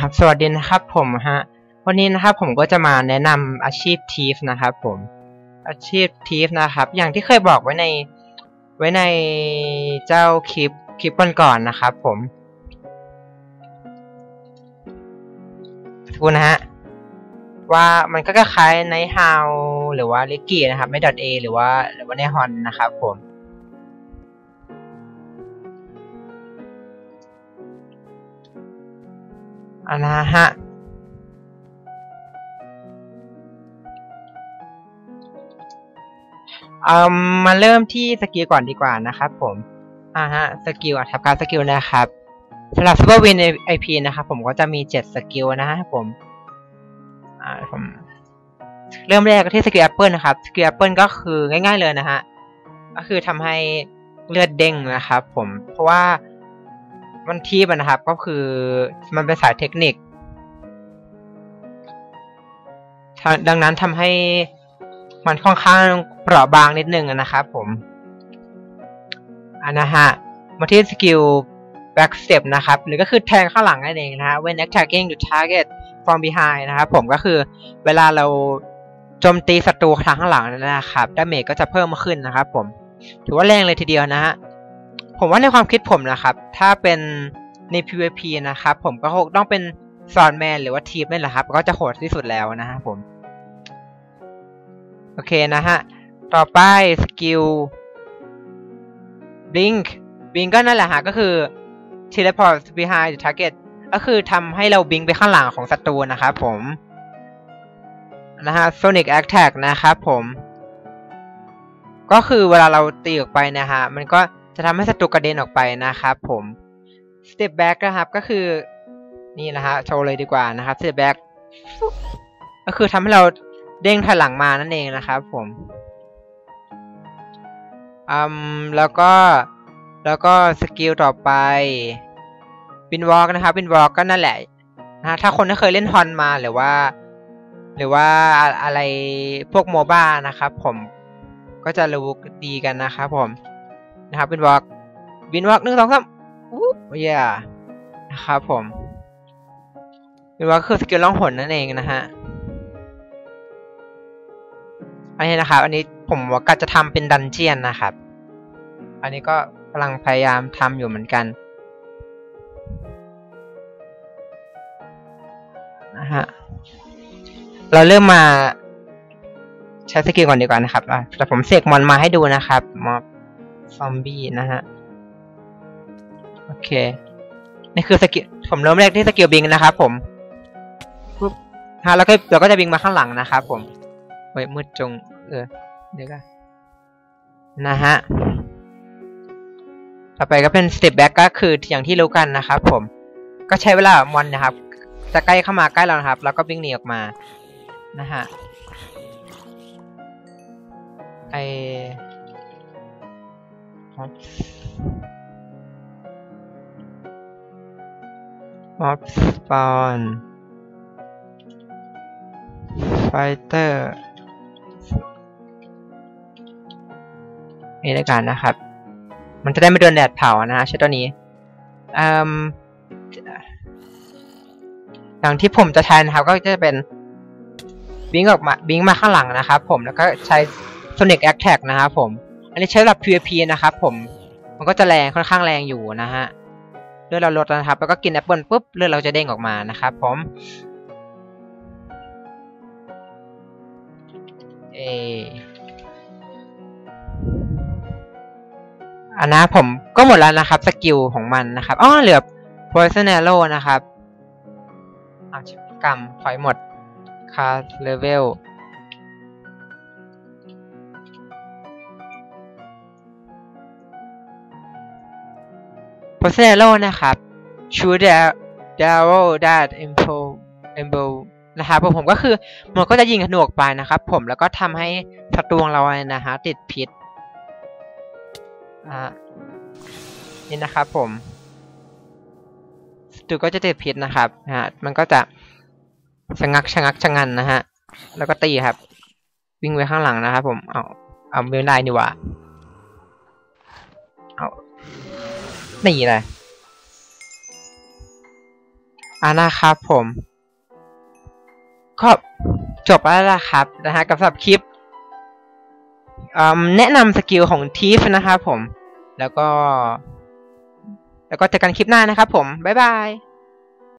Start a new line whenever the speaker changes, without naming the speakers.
ครับสวัสดีนะครับผมฮะวันนี้นะครับผมก็จะมาแนะนำอาชีพทีฟนะครับผมอาชีพทีฟนะครับ อย่างที่เคยบอกไว้ในไว้ในเจ้าคลิปคลิปก่อนๆนะครับผมคุณนะฮะว่ามันก็คล้ายในฮาวหรือว่าลิกกี้นะครับไม่ดอทเอหรือว่าหรือว่าในฮอนนะครับผม นนะฮะเอามาเริ่มที่สกิลก่อนดีกว่านะครับผมอ่าฮะสกิลอะทับการสกิลนะครับสำหรับ Super Win IP นะครับผมก็จะมี7สกิลนะฮะผมอ่าผมเริ่มแรกที่สกิลแอปเปิลนะครับสกิลแอปเปิลก็คือง่าย ๆเลยนะฮะก็คือทำให้เลือดเด้งนะครับผมเพราะว่า มันทีบนะครับก็คือมันเป็นสายเทคนิค ดังนั้นทำให้มันค่อนข้างเปราะบางนิดนึงนะครับผมอันนะฮะมาที่สกิล back step นะครับ หรือก็คือแทงข้างหลังนั่นเองนะฮะ when attacking the target from behind นะครับผมก็คือเวลาเราโจมตีศัตรูทางข้างหลังนะครับดาเมจก็จะเพิ่มขึ้นนะครับผมถือว่าแรงเลยทีเดียวนะฮะ ผมว่าในความคิดผมนะครับ ถ้าเป็นใน PVP นะครับ ผมก็คงต้องเป็นซอนแมนหรือว่าทีมนี่แหละครับ ก็จะโหดที่สุดแล้วนะฮะผม โอเคนะฮะ ต่อไปสกิล blink blink ก็นั่นแหละฮะ ก็คือ teleport behind the target ก็คือทำให้เราบิงไปข้างหลังของศัตรูนะครับผม นะฮะ sonic attack นะครับผม ก็คือเวลาเราตีออกไปนะฮะ มันก็ จะทำให้ศัตรูกระเด็นออกไปนะครับผม step back นะครับก็คือนี่นะฮะโชว์เลยดีกว่านะครับ step back ก็คือทำให้เราเด้งถอยหลังมานั่นเองนะครับผมอืมแล้วก็แล้วก็สกิลต่อไปบินวอล์กนะครับบินวอล์กก็นั่นแหละนะถ้าคนที่เคยเล่นฮอนมาหรือว่า หรือว่าอะไรพวกโมบ้านะครับผมก็จะรู้ดีกันนะครับผม นะครับบินวอล์กบินวอล์กหนึ่งสองสามอู้ยนะครับผมบินวอล์กคือสกิลล่องหนนั่นเองนะฮะอันนี้นะครับ อันนี้ผมว่าก็จะทำเป็นดันเจียนนะครับ อันนี้ก็กำลังพยายามทำอยู่เหมือนกันนะฮะ เราเริ่มมาใช้สกิลก่อนดีกว่านะครับแต่ผมเสกมอนมาให้ดูนะครับมอบ ซอมบี้นะฮะ โอเค นี่คือสกิล ผมเริ่มแรกที่สกิลบิงนะครับผมปุ๊บฮะแล้วก็เราก็จะบิงมาข้างหลังนะครับผมเฮ้ยมืดจง เออ เดี๋ยวกันนะฮะ ต่อไปก็เป็นสเต็ปแบ็กก็คืออย่างที่รู้กันนะครับผม ก็ใช้เวลามอนนะครับ จะใกล้เข้ามาใกล้เรานะครับ แล้วก็วิ่งหนีออกมา นะฮะ ไอ ม็อสสปอนไฟเตอร์นี่ด้วยกันนะครับ มันจะได้ไม่โดนแดดเผานะฮะใช้ตัวนี้อืมอย่างที่ผมจะใช้นะครับก็จะเป็นบิงออกมาบิงมาข้างหลังนะครับผมแล้วก็ใช้ Sonic Attack นะครับผม อันนี้ใช้สำหรับ PVP นะครับผม มันก็จะแรงค่อนข้างแรงอยู่นะฮะ เลือดเราลดนะครับ แล้วก็กินแอปเปิลปุ๊บเลือดเราจะเด้งออกมานะครับผม เออันนะผมก็หมดแล้วนะครับสกิลของมันนะครับอ๋อเหลือ Poison Arrow นะครับอาชกรรมถอยหมด Class Level สเซโลนะครับ shoot the arrow that info info นะครับผมก็คือมันก็จะยิงธนูออกไปนะครับ ผมแล้วก็ทำให้ศัตรูของเรานะฮะติดพิษอ่านี่นะครับผมศัตรูก็จะติดพิษนะครับฮะมันก็จะชะงักชะงักชะงันนะฮะแล้วก็ตีครับ วิ่งไปข้างหลังนะครับผมเอาเอาไม่ได้นี่ว่าเอา นี่เลยอ่านะครับผมก็จบแล้วล่ะครับนะฮะกับสำหรับคลิปแนะนำสกิลของทีฟนะครับผม แล้วก็ แล้วก็เจอกันคลิปหน้านะครับผม บ๊ายบาย